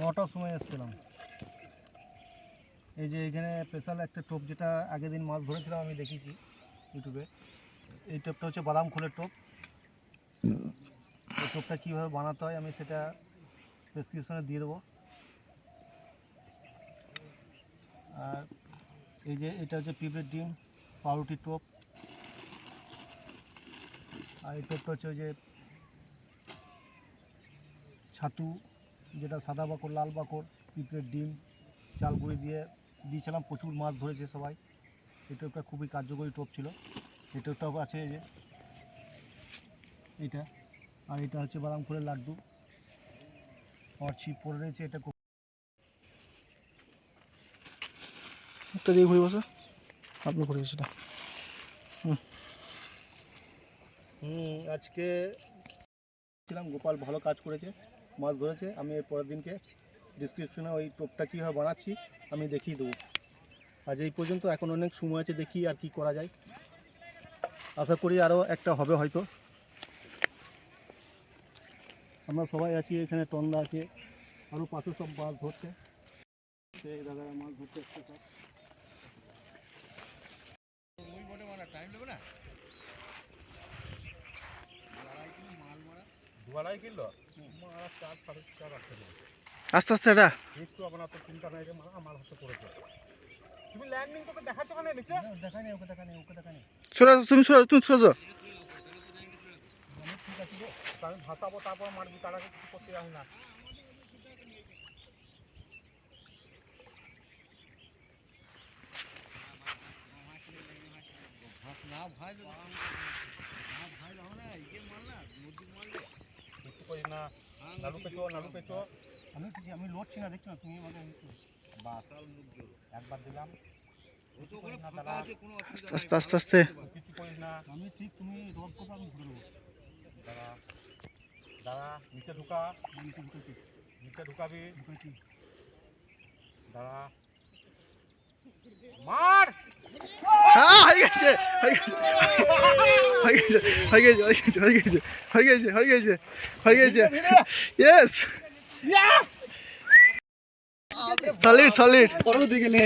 নটার সময় এসেছিলাম। এই যে এখানে স্পেশাল একটা টোপ যেটা আগের দিন মাছ ধরেছিলাম, আমি দেখেছি ইউটিউবে। এই টোপটা হচ্ছে বাদাম খোলের টোপ। এই টোপটা কীভাবে বানাতে হয় আমি সেটা প্রেসক্রিপশনে দিয়ে দেবো। আর এই যে এটা হচ্ছে পিঁপড়ের ডিম, পাউরুটির টোপ। আর এই টোপটা হচ্ছে ওই যে ছাতু। যেটা সাদা বাকর, লাল বাকর, পিঁপড়ের ডিম, চাল গুঁড়ি দিয়ে দিয়েছিলাম, প্রচুর মাছ ধরেছে সবাই। এই একটা খুবই কার্যকরী টোপ ছিল। এই টোপটাও আছে এই যে, এটা। আর এটা হচ্ছে বাদাম করে লাড্ডু। আমার ছিপ পড়ে রয়েছে, এটা খুব- দিয়ে ঘুরে বসো। আপনি ঘুরে সেটা হুম, আজকে ছিলাম, গোপাল ভালো কাজ করেছে। মাছ ধরেছে, আমি এর পরের দিনকে ডিসক্রিপশনে ওই টোপটা কীভাবে বানাচ্ছি আমি দেখিয়ে দেবো। আজ এই পর্যন্ত এখন অনেক সময় আছে, দেখি আর কি করা যায়। আশা করি আরও একটা হবে হয়তো। আমরা সবাই আছি, এখানে টন্দা আছে, আরও পাশে সব মাছ ধরছে। দাদারা মাছ ধরতে সব কিনলো? মারা চার সাড়ে চার আসছে আস্তে আস্তে এটা। একটু আপনার তো চিন্তা নাই রে মা আমার হাতে পড়েছে। তুমি ল্যান্ডিং তোকে দেখাতে পারে নিচে? দেখা নেই ওকে দেখা নেই ওকে দেখা নেই। সরে তুমি সরে তুমি সরে যাও। ঠিক আছে আমি ভাসাবো তারপর মারবি তার আগে কিছু করতে যাস না। কিছু করিস না। নালু পেছো নালু পেছো আমি কিছু আমি লড়ছি না দেখছি না তুমি আমাকে বাস একবার দিলাম কিছু করিস না দাদা আস্তে আস্তে আস্তে কিছু করিস না আমি ঠিক তুমি রড করব আমি ধরে দেবো দাদা দাদা নিচে ঢুকা আমি তো ঢুকেছি নিচে ঢুকাবি ঢুকেছি দাদা মার হ্যাঁ হয়ে গেছে হয়ে গেছে হয়ে গেছে হয়ে গেছে হয়ে গেছে হয়ে গেছে হয়ে গেছে হয়ে ইয়েস সলিড সলিড পরের দিকে নে